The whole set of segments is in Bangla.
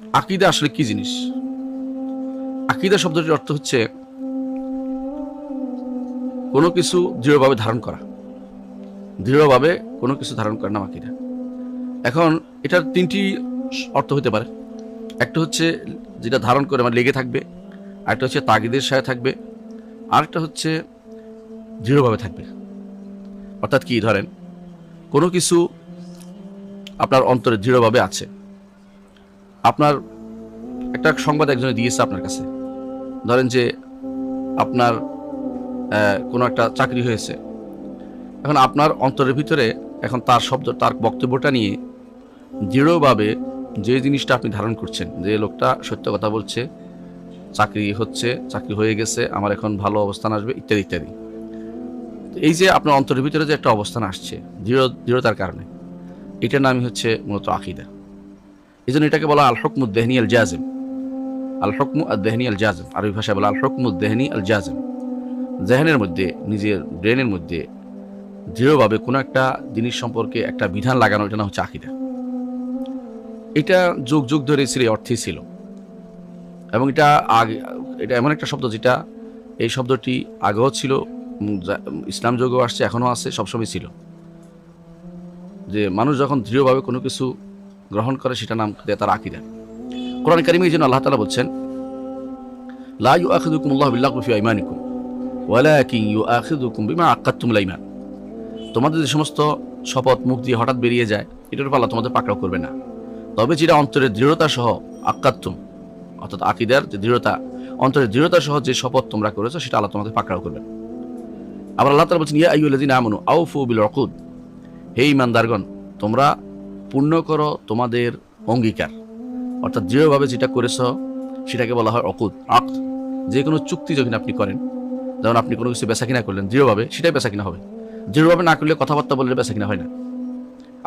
আকিদা আসলে কি জিনিস? আকিদা শব্দটির অর্থ হচ্ছে কোনো কিছু দৃঢ়ভাবে ধারণ করা। দৃঢ়ভাবে কোনো কিছু ধারণ করার নাম আকিদা। এখন এটার তিনটি অর্থ হতে পারে। একটা হচ্ছে যেটা ধারণ করে মানে লেগে থাকবে, আরেকটা হচ্ছে তাগিদের সাথে থাকবে, আরেকটা হচ্ছে দৃঢ়ভাবে থাকবে। অর্থাৎ কি? ধরেন, কোনো কিছু আপনার অন্তরে দৃঢ়ভাবে আছে। আপনার একটা সংবাদ একজনে দিয়েছে আপনার কাছে। ধরেন যে আপনার কোনো একটা চাকরি হয়েছে। এখন আপনার অন্তরের ভিতরে এখন তার শব্দ, তার বক্তব্যটা নিয়ে দৃঢ়ভাবে যে জিনিসটা আপনি ধারণ করছেন, যে লোকটা সত্য কথা বলছে, চাকরি হচ্ছে, চাকরি হয়ে গেছে, আমার এখন ভালো অবস্থান আসবে, ইত্যাদি ইত্যাদি। এই যে আপনার অন্তরের ভিতরে যে একটা অবস্থান আসছে, দৃঢ়, দৃঢ়তার কারণে, এটার নামই হচ্ছে মূলত আকিদা। এই জন্য এটাকে বলা আল হকমুদ দেহনি আল জাজেম আল হকমু আল দেহনি আল জাজেম আরবি ভাষায় বলা আল হকমুদ দেহনি আল জাজেম জেহেনের মধ্যে, নিজের ব্রেনের মধ্যে দৃঢ়ভাবে কোনো একটা জিনিস সম্পর্কে একটা বিধান লাগানো, এটা না হচ্ছে আকিদা। এটা যুগ যুগ ধরে ছিল এই অর্থেই ছিল। এবং এটা আগে, এটা এমন একটা শব্দ যেটা এই শব্দটি আগেও ছিল ইসলাম যুগেও আসছে, এখনও আছে, সবসময় ছিল। যে মানুষ যখন দৃঢ়ভাবে কোনো কিছু গ্রহণ করে, সেটা নাম দেয় তার আকিদা। কোরআন কারিমে এই জন্য আল্লাহ তালা বলছেন ইউ তোমাদের যে সমস্ত শপথ, মুখ দিয়ে হঠাৎ বেরিয়ে যায়, এটার উপর আল্লাহ তোমাদের পাকড়াও করবে না। তবে যেটা অন্তরের দৃঢ়তা সহ আক্কাতুম অর্থাৎ আকিদার যে দৃঢ়তা, অন্তরের দৃঢ়তা সহ যে শপথ তোমরা করেছ, সেটা আল্লাহ তোমাদের পাকড়াও করবে আবার আল্লাহ তালা বলছেন, ইয়া আইয়ুল্লাযিনা আমানু, আউফু বিল উকুদ। হে ইমানদারগণ তোমরা পূর্ণ করো তোমাদের অঙ্গীকার। অর্থাৎ দৃঢ়ভাবে যেটা করেছ, সেটাকে বলা হয় অকুদ আক যে কোনো চুক্তি যখন আপনি করেন, যেমন আপনি কোনো কিছু বেচা কিনা করলেন, দৃঢ়ভাবে, সেটাই বেচা কিনা হবে। দৃঢ়ভাবে না করলে কথাবার্তা বললে বেচা কিনা হয় না।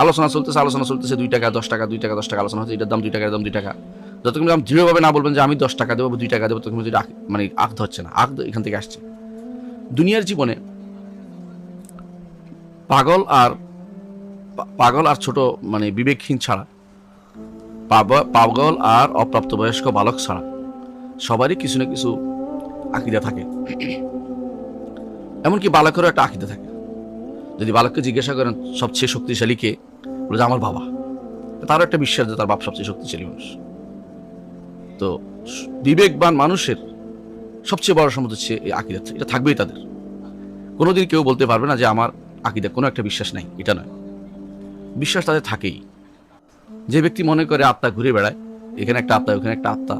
আলোচনা চলতেছে আলোচনা চলতেছে, দুই টাকা, দশ টাকা, দুই টাকা, দশ টাকা, আলোচনা হচ্ছে, এটার দাম দুই টাকা দাম দুই টাকা। যতক্ষণ আপনি দৃঢ়ভাবে না বলবেন যে আমি দশ টাকা দেবো, দুই টাকা দেবো তখন যদি মানে আখ ধরছে না আখ এখান থেকে আসছে। দুনিয়ার জীবনে পাগল আর পাগল আর ছোট মানে বিবেকহীন ছাড়া। পাগল আর অপ্রাপ্তবয়স্ক বালক ছাড়া। সবারই কিছু না কিছু আকিদা থাকে। এমনকি বালকেরও একটা আকিদা থাকে। যদি বালককে জিজ্ঞাসা করেন, সবচেয়ে শক্তিশালী কে? বলে, যে আমার বাবা। তারও একটা বিশ্বাস যে তার বাপ সবচেয়ে শক্তিশালী মানুষ। তো বিবেকবান মানুষের সবচেয়ে বড় সম্পদ হচ্ছে এই আকিদা। এটা থাকবেই তাদের। কোনোদিন কেউ বলতে পারবে না যে আমার আকিদা কোনো একটা বিশ্বাস নাই। এটা নয়। বিশ্বাস তাদের থাকেই। যে ব্যক্তি মনে করে আত্মা ঘুরে বেড়ায়, এখানে একটা আত্মা, ওখানে একটা আত্মা,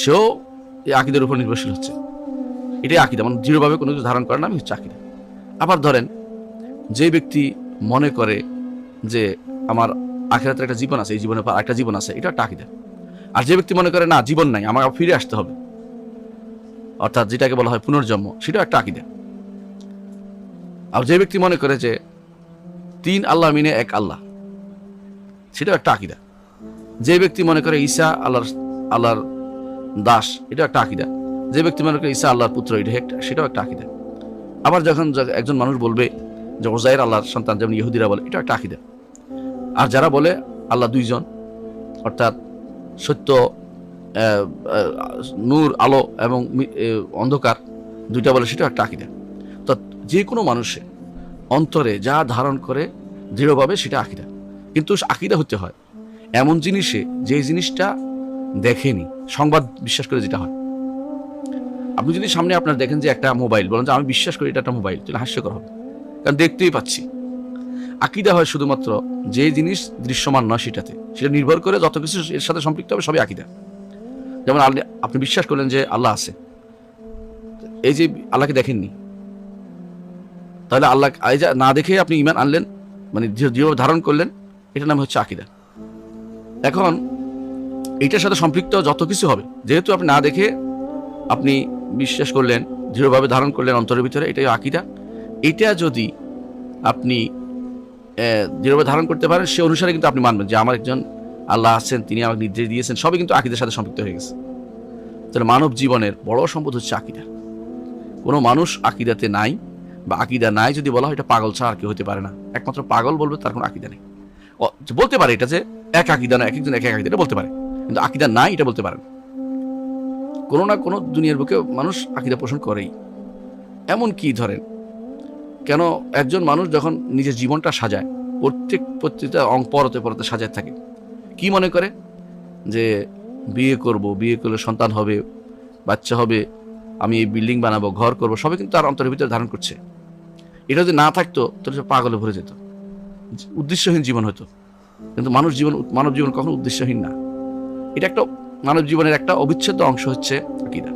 সেও এই আকিদের উপর নির্ভরশীল হচ্ছে। এটাই আকিদা মানে দৃঢ়ভাবে কোনো কিছু ধারণ করে না আমি হচ্ছে আকিদা। আবার ধরেন, যে ব্যক্তি মনে করে যে আমার আখেরাতের একটা জীবন আছে, এই জীবনের একটা জীবন আছে, এটা একটা আকিদা। আর যে ব্যক্তি মনে করে না, জীবন নাই আমার ফিরে আসতে হবে, অর্থাৎ যেটাকে বলা হয় পুনর্জন্ম, সেটাও একটা আকিদা। আর যে ব্যক্তি মনে করে যে তিন আল্লাহ মিনে এক আল্লাহ। সেটাও একটা আকিদা। যে ব্যক্তি মনে করে ঈসা আল্লাহর আল্লাহর দাস এটা একটা আকিদা। যে ব্যক্তি মনে করে ঈসা আল্লাহর পুত্র, এটা একটা, সেটাও একটা আকিদা। আবার যখন একজন মানুষ বলবে যে ওজাইর আল্লাহর সন্তান, যেমন ইহুদিরা বলে এটা একটা আকিদা। আর যারা বলে আল্লাহ দুইজন, অর্থাৎ সত্য নূর, আলো এবং অন্ধকার, দুইটা বলে, সেটাও একটা আকিদা। তো যে কোনো মানুষে অন্তরে যা ধারণ করে দৃঢ়ভাবে সেটা আকিদা। কিন্তু আকিদা হতে হয়, এমন জিনিসে যে জিনিসটা দেখেনি, সংবাদ বিশ্বাস করে যেটা হয়। আপনি যদি সামনে আপনার দেখেন যে একটা মোবাইল বলেন যে আমি বিশ্বাস করি এটা একটা মোবাইল তাহলে হাস্যকর হবে। কারণ দেখতেই পাচ্ছি। আকিদা হয় শুধুমাত্র যে জিনিস দৃশ্যমান নয় সেটাতে। সেটা নির্ভর করে যত কিছু এর সাথে সম্পৃক্ত হবে সবই আকিদা। যেমন আপনি বিশ্বাস করলেন যে আল্লাহ আছে। এই যে আল্লাহকে দেখেননি তাহলে আল্লাহ যে না দেখে আপনি ইমান আনলেন মানে দৃঢ়ভাবে ধারণ করলেন, এটার নাম হচ্ছে আকিদা। এখন, এটার সাথে সম্পৃক্ত যত কিছু হবে, যেহেতু আপনি না দেখে আপনি বিশ্বাস করলেন, দৃঢ়ভাবে ধারণ করলেন অন্তরের ভিতরে, এটাই আকিদা। এটা যদি আপনি দৃঢ়ভাবে ধারণ করতে পারেন, সে অনুসারে কিন্তু আপনি মানবেন যে আমার একজন আল্লাহ আছেন, তিনি আমাকে নির্দেশ দিয়েছেন, সবই কিন্তু আকিদের সাথে সম্পৃক্ত হয়ে গেছে। তাহলে মানব জীবনের বড় সম্পদ হচ্ছে আকিদা। কোনো মানুষ আকিদাতে নাই বা আকিদা নাই যদি বলা হয়, এটা পাগল ছাড়া আর কেউ হতে পারে না। একমাত্র পাগল বলবে, তার কোনো আকিদা নেই। বলতে পারে এটা যে এক আকিদা না, এক একজন এক এক আকিদা, এটা বলতে পারে। কিন্তু আকিদা নাই, এটা বলতে পারেন কোনো না কোনো দুনিয়ার বুকে মানুষ আকিদা পোষণ করেই। এমন কি ধরেন, কেন একজন মানুষ যখন নিজের জীবনটা সাজায়, প্রত্যেক প্রত্যেকটা অং পরতে পরতে সাজায় থাকে, কি মনে করে? যে বিয়ে করব, বিয়ে করলে সন্তান হবে, বাচ্চা হবে, আমি এই বিল্ডিং বানাবো, ঘর করব, সবই কিন্তু তার অন্তরের ভিতরে ধারণ করছে। এটা যদি না থাকতো, তাহলে সে পাগলে ভরে যেত। উদ্দেশ্যহীন জীবন হতো। কিন্তু মানুষ জীবন, মানব জীবন কখনো উদ্দেশ্যহীন না। এটা একটা মানব জীবনের একটা অবিচ্ছেদ্য অংশ হচ্ছে আকিদা।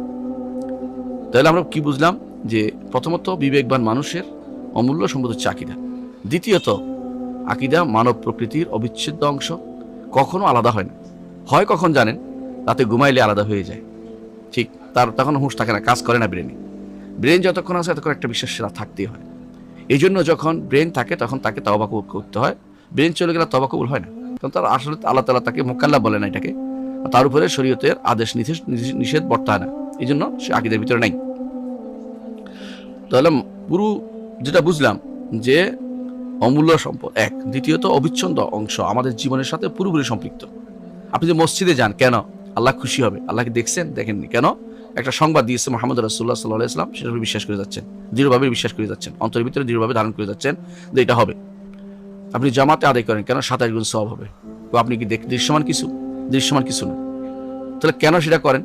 তাহলে আমরা কি বুঝলাম? যে প্রথমত বিবেকবান মানুষের অমূল্য সম্পদ হচ্ছে আকিদা। দ্বিতীয়ত, আকিদা মানব প্রকৃতির অবিচ্ছেদ্য অংশ। কখনো আলাদা হয় না। হয় কখন জানেন? রাতে ঘুমাইলে আলাদা হয়ে যায়। ঠিক, তার তখন হুঁশ থাকে না, কাজ করে না ব্রেনে। ব্রেন যতক্ষণ আছে, ততক্ষণ একটা বিশ্বাস সেরা থাকতেই হয়। এই জন্য যখন ব্রেন থাকে, তখন তাকে তবা কবুল করতে হয়। ব্রেন চলে গেলে তবা কবুল হয় না। কারণ তার আসলে আল্লাহ তালা তাকে মোকাল্লা বলে না এটাকে। তার উপরে শরীয়তের আদেশ, নিষেধ নিষেধ বর্তায় না। এই জন্য সে আকিদের ভিতরে নাই। তাহলে পুরু যেটা বুঝলাম যে অমূল্য সম্পদ, এক। দ্বিতীয়ত অবিচ্ছন্দ অংশ আমাদের জীবনের সাথে পুরোপুরি সম্পৃক্ত। আপনি যে মসজিদে যান, কেন? আল্লাহ খুশি হবে। আল্লাহকে দেখছেন, দেখেননি। কেন? একটা সংবাদ দিয়েছে মোহাম্মদ রাসুল্লাহ সাল্লাহ ইসলাম সেটার বিশ্বাস করে যাচ্ছেন, দৃঢ়ভাবে বিশ্বাস করে যাচ্ছেন, অন্তরের ভিতরে দৃঢ়ভাবে ধারণ করে যাচ্ছেন যে এটা হবে। আপনি জামাতে আদায় করেন কেন? সাতাশ গুণ সব হবে। তো আপনি কি দেখ দৃশ্যমান কিছু? দৃশ্যমান কিছু না। তাহলে কেন সেটা করেন?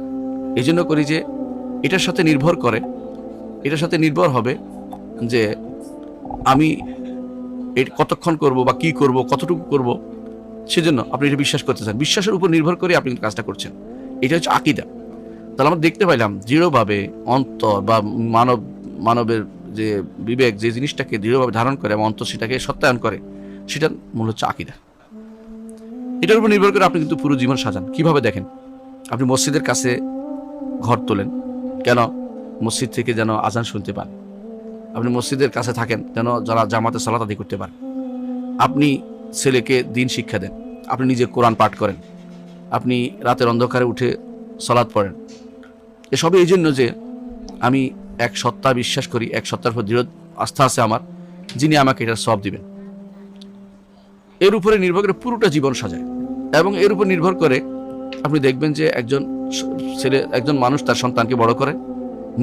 এই জন্য করি যে এটার সাথে নির্ভর করে, এটার সাথে নির্ভর হবে যে আমি এর কতক্ষণ করব বা কি করব, কতটুকু করব, সেজন্য আপনি এটা বিশ্বাস করতে চান। বিশ্বাসের উপর নির্ভর করে আপনি কাজটা করছেন। এটা হচ্ছে আকিদা। তাহলে আমরা দেখতে পাইলাম দৃঢ়ভাবে অন্তর বা মানব, মানবের যে বিবেক, যে জিনিসটাকে দৃঢ়ভাবে ধারণ করে এবং অন্তর সেটাকে সত্যায়ন করে সেটা মূল হচ্ছে আকিদা। এটার উপর নির্ভর করে আপনি কিন্তু পুরো জীবন সাজান। কীভাবে দেখেন? আপনি মসজিদের কাছে ঘর তোলেন, কেন মসজিদ থেকে যেন আজান শুনতে পান? আপনি মসজিদের কাছে থাকেন, যেন যারা জামাতে সালাত আদি করতে পারেন আপনি ছেলেকে দিন শিক্ষা দেন, আপনি নিজে কোরআন পাঠ করেন, আপনি রাতের অন্ধকারে উঠে সলাৎ পড়েন। এসবই এই জন্য যে আমি এক সত্তা বিশ্বাস করি, এক সত্তার উপর দৃঢ় আস্থা আছে আমার, যিনি আমাকে এটা সব দিবেন। এর উপরে নির্ভর করে পুরোটা জীবন সাজায় এবং এর উপর নির্ভর করে আপনি দেখবেন যে একজন ছেলে, একজন মানুষ তার সন্তানকে বড় করে,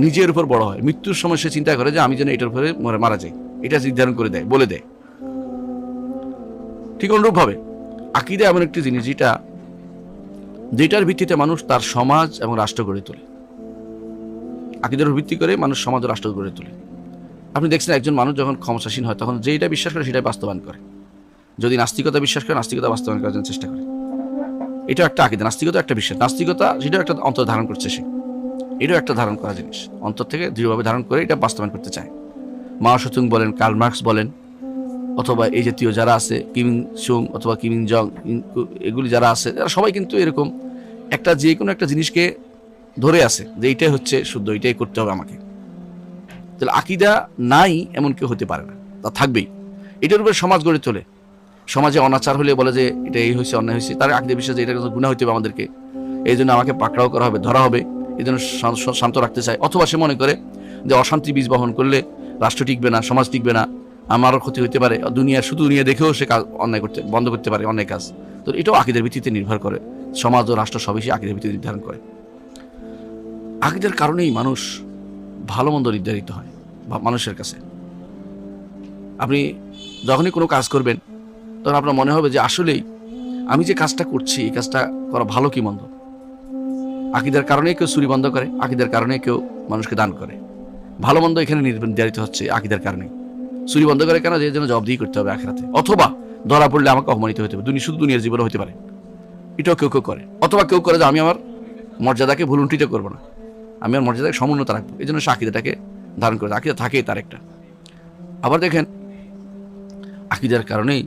নিজের উপর বড় হয়। মৃত্যুর সময় সে চিন্তা করে যে আমি যেন এটার উপরে মারা যাই। এটা নির্ধারণ করে দেয়, বলে দেয়। ঠিক অনুরূপভাবে আকিদা এমন একটি জিনিস যেটা, যেটার ভিত্তিতে মানুষ তার সমাজ এবং রাষ্ট্র গড়ে তোলে। আকিদার ভিত্তি করে মানুষ সমাজ রাষ্ট্র গড়ে তোলে। আপনি দেখছেন একজন মানুষ যখন ক্ষমতাসীন হয়, তখন যেটা বিশ্বাস করে সেটাই বাস্তবায়ন করে। যদি নাস্তিকতা বিশ্বাস করে, নাস্তিকতা বাস্তবায়ন করার জন্য চেষ্টা করে। এটা একটা আকিদা, নাস্তিকতা একটা বিশ্বাস। নাস্তিকতা সেটাও একটা অন্তর ধারণ করছে সে। এটাও একটা ধারণ করা জিনিস। অন্তর থেকে দৃঢ়ভাবে ধারণ করে এটা বাস্তবায়ন করতে চায়। মাও সচুং বলেন, কার্ল মার্কস বলেন, অথবা এই জাতীয় যারা আছে, কিমিং সুং অথবা কিমিং জং, এগুলি যারা আছে, এরা সবাই কিন্তু এরকম একটা যে কোনো একটা জিনিসকে ধরে আছে যে এইটাই হচ্ছে শুদ্ধ এটাই করতে হবে আমাকে। তাহলে আকিদা নাই এমন কেউ হতে পারে না, তা থাকবেই। এটার উপরে সমাজ গড়ে তোলে। সমাজে অনাচার হলে বলে যে এটা এই হয়েছে, অন্যায় হয়েছে, তার আকিদা বিশ্বাস এটা গুণা হইতে হবে আমাদেরকে। এই জন্য আমাকে পাকড়াও করা হবে, ধরা হবে, এই জন্য শান্ত রাখতে চায়। অথবা সে মনে করে যে অশান্তি বীজ বহন করলে রাষ্ট্র টিকবে না, সমাজ টিকবে না, আমারও ক্ষতি হতে পারে, দুনিয়া, শুধু দুনিয়া দেখেও সে কাজ অন্যায় করতে, বন্ধ করতে পারে অনেক কাজ। তো এটাও আকিদের ভিত্তিতে নির্ভর করে। সমাজ ও রাষ্ট্র সবই সে আকিদের ভিত্তিতে নির্ধারণ করে। আকিদের কারণেই মানুষ ভালো মন্দ নির্ধারিত হয় মানুষের কাছে। আপনি যখনই কোনো কাজ করবেন, তখন আপনার মনে হবে যে আসলেই আমি যে কাজটা করছি, এই কাজটা করা ভালো কি মন্দ? আকিদের কারণে কেউ চুরি বন্ধ করে আকিদের কারণে কেউ মানুষকে দান করে। ভালো মন্দ এখানে নির্ধারিত হচ্ছে আকিদের কারণে চুরি বন্ধ করে কেন? যে যেন জবাবদিহি করতে হবে আখেরাতে। অথবা ধরা পড়লে আমাকে অপমানিত হতে হবে। শুধু দুনিয়ার জীবনে হতে পারে। এটাও কেউ কেউ করে। অথবা কেউ করে যে আমি আমার মর্যাদাকে ভুলুন্ঠিত করব না। আমি আমার মর্যাদাকে সমুন্নত রাখব। এই জন্য সে আকিদাটাকে ধারণ করে আকিদা থাকেই তার একটা। আবার দেখেন, আকিদার কারণেই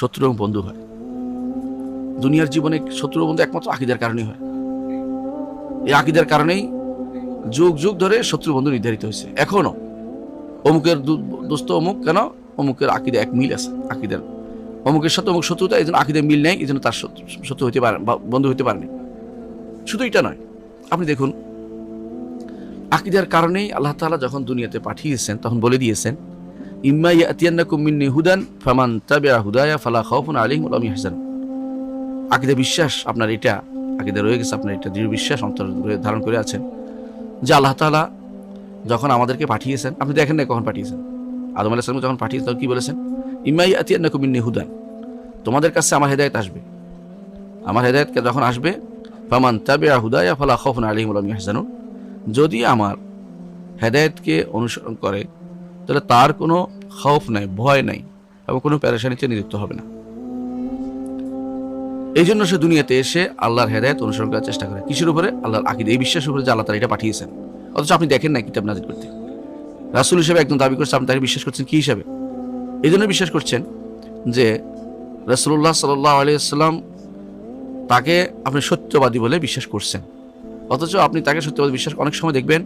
শত্রু এবং বন্ধু হয়। দুনিয়ার জীবনে শত্রু বন্ধু একমাত্র আকিদার কারণেই হয়। এই আকিদার কারণেই যুগ যুগ ধরে শত্রু বন্ধু নির্ধারিত হয়েছে। এখনও অমুকের দোস্ত অমুক, কেন? অমুকের আকিদা এক মিল আছে আকিদার। অমুকের সাথে অমুক শত্রুতা, এই জন্য আকিদের মিল নেই, এই জন্য তার শত্রু শত্রু হতে পারে, বা বন্ধু হতে পারেনি। শুধু এটা নয়, আপনি দেখুন আকিদার কারণেই আল্লাহ তাআলা যখন দুনিয়াতে পাঠিয়েছেন, তখন বলে দিয়েছেন, ইম্মা ইয়াতিয়ান্নাকুম মিন্নি হুদান ফামান তাবিআ হুদায়া ফালা খাউফুন ওয়া লাহুম ইয়াহজানুন আকিদা বিশ্বাস আপনার এটা, আকিদা রয়ে গেছে আপনার একটা দৃঢ় বিশ্বাস, অন্তর ধারণ করে আছেন যে আল্লাহ তাআলা যখন আমাদেরকে পাঠিয়েছেন, আপনি দেখেন না কখন পাঠিয়েছেন। আদম আলাহ সালাম যখন পাঠিয়েছেন তখন কি বলেছেন? ইমাই আতিয়ান্না কুমিন্নি হুদান। তোমাদের কাছে আমার হেদায়ত আসবে। আমার হেদায়তকে যখন আসবে, ফামান তাবিয়া হুদায়া ফালা খফন আলম ইয়াহজানুন যদি আমার হেদায়তকে অনুসরণ করে, তাহলে তার কোনো খৌফ নাই, ভয় নাই এবং কোনো প্যারেশানিতে নিযুক্ত হবে না। এই জন্য সে দুনিয়াতে এসে আল্লাহর হেদায়ত অনুসরণ করার চেষ্টা করে। কিসের উপরে? আল্লাহর আকিদ। এই বিশ্বাসের উপরে যে আল্লাহ তারা এটা পাঠিয়েছেন। অথচ আপনি দেখেন না কিতাব নাজির করতে। রাসুল হিসেবে একদম দাবি করছে, আপনি তাকে বিশ্বাস করছেন কী হিসাবে? এই জন্য বিশ্বাস করছেন যে রসুল্লাহ সাল্লাহ আলিয়াল্লাম তাকে আপনি সত্যবাদী বলে বিশ্বাস করছেন। অথচ আপনি তাকে সত্যবাদী বিশ্বাস অনেক সময় দেখবেন,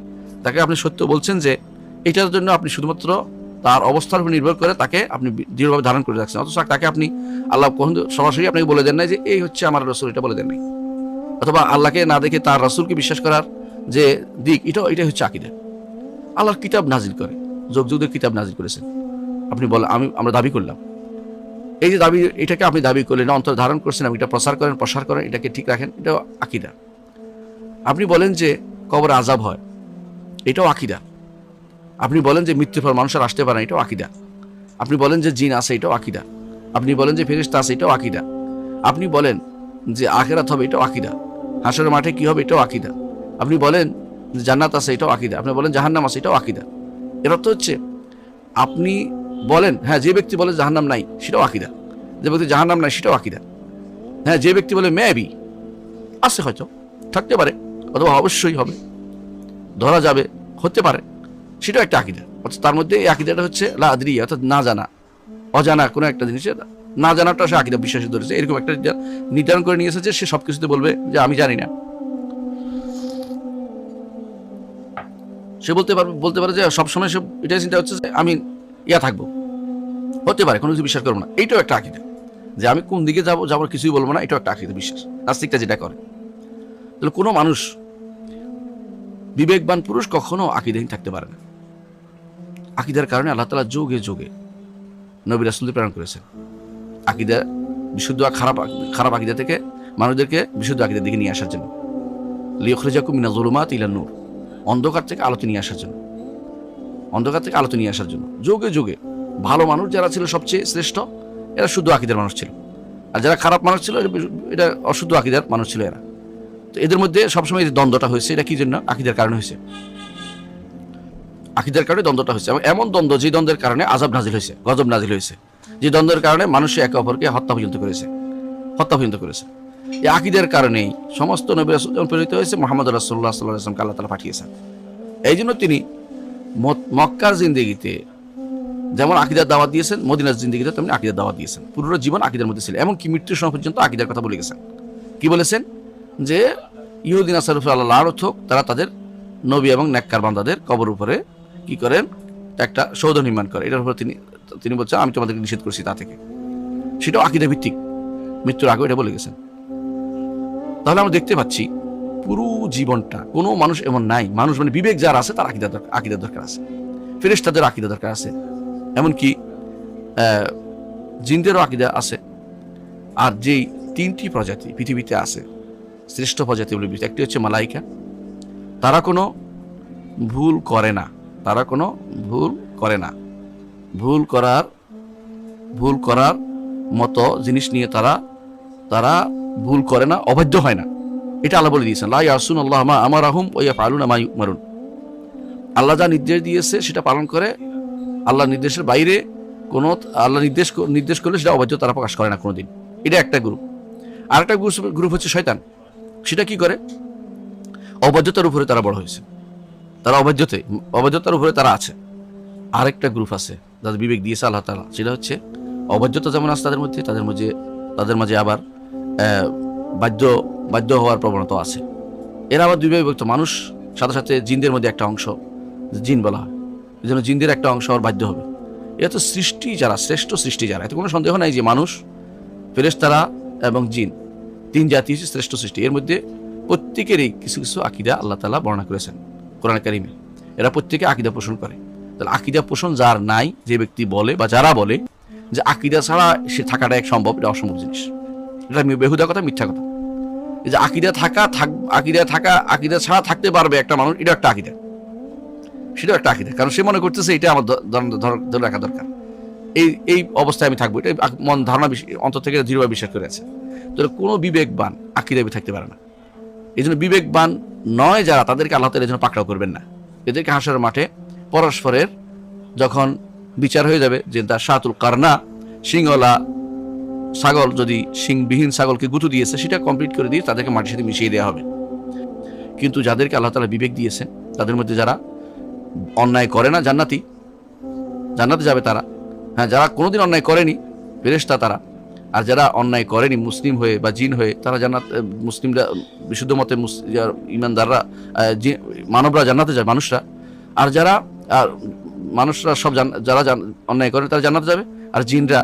তাকে আপনি সত্য বলছেন যে এটার জন্য আপনি শুধুমাত্র তার অবস্থার উপর নির্ভর করে তাকে আপনি দৃঢ়ভাবে ধারণ করে রাখছেন। অথচ তাকে আপনি আল্লাহ কখন সরাসরি আপনাকে বলে দেন নাই যে এই হচ্ছে আমার রসুল, এটা বলে দেন নাই। অথবা আল্লাহকে না দেখে তার রসুলকে বিশ্বাস করার যে দিক এটাও এটাই হচ্ছে আকিদা। আল্লাহর কিতাব নাজিল করে যোগ যুগের কিতাব নাজিল করেছেন। আপনি বলেন আমি, আমরা দাবি করলাম। এই যে দাবি, এটাকে আপনি দাবি করলেন, অন্তর ধারণ করছেন, আপনি এটা প্রসার করেন প্রসার করেন, এটাকে ঠিক রাখেন, এটাও আকিদা। আপনি বলেন যে কবর আজাব হয় এটাও আকিদা। আপনি বলেন যে মৃত্যুর পর মানুষের আসতে পারে না, এটাও আকিদা। আপনি বলেন যে জিন আছে এটাও আকিদা। আপনি বলেন যে ফেরিস্তা আছে এটাও আকিদা। আপনি বলেন যে আখেরাত হবে এটাও আকিদা। হাসরের মাঠে কি হবে এটাও আকিদা। আপনি বলেন যে জান্নাত আছে এটাও আকিদা। আপনি বলেন জাহান্নাম আছে এটাও আকিদা। এর অর্থ হচ্ছে আপনি বলেন হ্যাঁ যে ব্যক্তি বলে জাহান্নাম নাই সেটাও আকিদা। যে ব্যক্তি জাহান্নাম নাই সেটাও আকিদা। হ্যাঁ যে ব্যক্তি বলে মেবি আছে হয়তো থাকতে পারে। অথবা অবশ্যই হবে। ধরা যাবে, হতে পারে। সেটাও একটা আকিদা। অর্থাৎ তার মধ্যে এই আকিদাটা হচ্ছে লা আদরি, অর্থাৎ না জানা। অজানা কোনো একটা জিনিসের না জানাটা সে আকিদা বিশ্বাসী ধরেছে। এরকম একটা নির্ধারণ- করে নিয়েছে যে সে সব কিছুতে বলবে যে আমি জানি না। সে বলতে পারবে, বলতে পারে যে সবসময় সে এটাই চিন্তা হচ্ছে যে আমি ইয়া থাকব। হতে পারে, কোনো কিছু বিশ্বাস করব না। এইটাও একটা আকিদা। যে আমি কোন দিকে যাব যাব কিছুই বলব না, এটাও একটা আকিদা, বিশ্বাস। নাস্তিকটা যেটা করে। তাহলে কোনো মানুষ বিবেকবান পুরুষ কখনো আকিদাহীন থাকতে পারে না। আকিদার কারণে আল্লাহ তালা যোগে যোগে নবী রাসুলদের প্রেরণ করেছেন। আকিদা বিশুদ্ধ খারাপ খারাপ আকিদা থেকে মানুষদেরকে বিশুদ্ধ আকিদার দিকে নিয়ে আসার জন্য। লিখরেজাকু মিনা জুলুমাত ইলা নূর। অন্ধকার থেকে আলোতে নিয়ে আসার জন্য। অন্ধকার থেকে আলোতে নিয়ে আসার জন্য। যোগে যোগে ভালো মানুষ যারা ছিল সবচেয়ে শ্রেষ্ঠ, এরা শুদ্ধ আকিদার মানুষ ছিল। আর যারা খারাপ মানুষ ছিল এটা অশুদ্ধ আকিদার মানুষ ছিল এরা। তো এদের মধ্যে সবসময় এই দ্বন্দ্বটা হয়েছে। এটা কি জন্য? আকিদার কারণে হয়েছে। আকিদার কারণে দ্বন্দ্বটা হয়েছে। এবং এমন দ্বন্দ্ব যে দ্বন্দ্বের কারণে আজাব নাজিল হয়েছে, গজব নাজিল হয়েছে। যে দ্বন্দ্বের কারণে মানুষ একে অপরকে হত্যা পর্যন্ত করেছে। হত্যা পর্যন্ত করেছে। এই আকিদের কারণেই সমস্ত নবী রাসূল প্রেরিত হয়েছে, মোহাম্মদ রাসুল্লাহ সাল্লাহ আসলামকে আল্লাহ তালা পাঠিয়েছেন। এই জন্য তিনি মক্কার জিন্দিগিতে যেমন আকিদার দাওয়াত দিয়েছেন, মদিনার জিন্দিগিতে তেমনি আকিদার দাওয়াত দিয়েছেন। পুরো জীবন আকিদের মধ্যে ছিল। এমনকি মৃত্যুর সময় পর্যন্ত আকিদার কথা বলে গেছেন। কি বলেছেন? যে ইহুদিন আসারুফ আল্লাহ আরত হোক, তারা তাদের নবী এবং নেককার বান্দাদের কবর উপরে কি করেন? একটা সৌধ নির্মাণ করে। এটার উপরে তিনি তিনি বলছেন, আমি তোমাদেরকে নিষেধ করছি তা থেকে। সেটাও আকিদা ভিত্তিক মৃত্যুর আগে এটা বলে গেছেন। তাহলে আমরা দেখতে পাচ্ছি, পুরো জীবনটা, কোনো মানুষ এমন নাই। মানুষ মানে বিবেক যার আছে, তার আকিদা দরকার আকিদার দরকার আছে। ফেরেশতাদের আকিদা দরকার আছে। এমনকি জিনদেরও আকিদা আছে। আর যেই তিনটি প্রজাতি পৃথিবীতে আছে শ্রেষ্ঠ প্রজাতি বিবেচিত। একটি হচ্ছে মালাইকা। তারা কোনো ভুল করে না। তারা কোনো ভুল করে না। ভুল করার ভুল করার মতো জিনিস নিয়ে তারা তারা ভুল করে না, অবাধ্য হয় না। এটা আল্লাহ বলে দিয়েছেন লাই আসুন আল্লাহ মা আমার আহম ওয়া ফালুন আমাই মারুন আল্লাহ যা নির্দেশ দিয়েছে, সেটা পালন করে আল্লাহ নির্দেশের বাইরে কোনো, আল্লাহ নির্দেশ নির্দেশ করলে সেটা অবাধ্য, তারা প্রকাশ করে না কোনোদিন। এটা একটা গ্রুপ আরেকটা গ্রুপ গ্রুপ হচ্ছে শয়তান। সেটা কি করে? অবাধ্যতার উপরে তারা বড় হয়েছে। তারা অবাধ্যতে, অবাধ্যতার উপরে তারা আছে। আরেকটা গ্রুপ আছে, যাদের বিবেক দিয়েছে আল্লাহ তালা সেটা হচ্ছে অবাধ্যতা যেমন আছে তাদের মধ্যে তাদের মধ্যে তাদের মাঝে আবার বাধ্য বাধ্য হওয়ার প্রবণতা আছে। এরা আবার দুইভাবে বিভক্ত। মানুষ সাথে সাথে জিনদের মধ্যে একটা অংশ, জিন বলা হয়। এই জন্য জিনদের একটা অংশ আবার বাধ্য হবে। এটা তো সৃষ্টি যারা, শ্রেষ্ঠ সৃষ্টি যারা। এতে কোনো সন্দেহ নাই যে মানুষ, ফেরেশতারা এবং জিন। তিন জাতি হচ্ছে শ্রেষ্ঠ সৃষ্টি। এর মধ্যে প্রত্যেকেরই কিছু কিছু আকিদা আল্লাহ তালা বর্ণনা করেছেন কোরআন কারিমে। এরা প্রত্যেকে আকিদা পোষণ করে। তাহলে আকিদা পোষণ যার নাই, যে ব্যক্তি বলে বা যারা বলে, যে আকিদা ছাড়া সে থাকাটা এক সম্ভব, এটা অসম্ভব জিনিস। এটা বেহুদা কথা, মিথ্যা কথা। এই যে আকিদা থাকা, থাক, আকিদা থাকা, আকিদা ছাড়া থাকতে পারবে একটা মানুষ এটা একটা আকিদা। সেটাও একটা আকিদা। কারণ সে মনে করতেছে এটা আমার ধরে রাখা দরকার। এই এই অবস্থায় আমি থাকব। এটা মন, ধারণা অন্তর থেকে দৃঢ়ভাবে বিশ্বাস করে আছে। তো কোনো বিবেকবান আকিদাবি থাকতে পারে না। এই জন্য বিবেকবান নয় যারা, তাদেরকে আল্লাহ তালা জন্য পাকড়াও করবেন না। এদেরকে হাসর মাঠে পরস্পরের যখন বিচার হয়ে যাবে যে তার শাতুল কারনা সিংহলা ছাগল যদি সিংবিহীন ছাগলকে গুঁতো দিয়েছে, সেটা কমপ্লিট করে দিয়ে তাদেরকে মাটির সাথে মিশিয়ে দেওয়া হবে। কিন্তু যাদেরকে আল্লাহ তালা বিবেক দিয়েছেন, তাদের মধ্যে যারা অন্যায় করে না, জান্নাতি, জান্নাতে যাবে তারা হ্যাঁ যারা কোনোদিন অন্যায় করেনি, ফেরেশতা তারা। আর যারা অন্যায় করেনি, মুসলিম হয়ে বা জিন হয়ে, তারা জান্নাত মুসলিমরা, বিশুদ্ধ মতে ইমানদাররা মানবরা জান্নাতে যায়, মানুষরা। আর যারা, আর মানুষরা সব যারা অন্যায় করে, তারা জান্নাতে যাবে। আর জিনরা,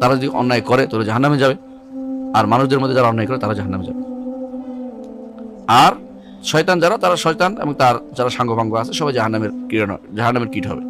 তারা যদি অন্যায় করে তাহলে জাহান্নামে যাবে। আর মানুষদের মধ্যে যারা অন্যায় করে, তারা জাহান্নামে যাবে। আর শয়তান যারা, তারা শয়তান এবং তার যারা সাঙ্গপাঙ্গ আছে, সবাই জাহান্নামের কিরণ, জাহান্নামের কীট হবে।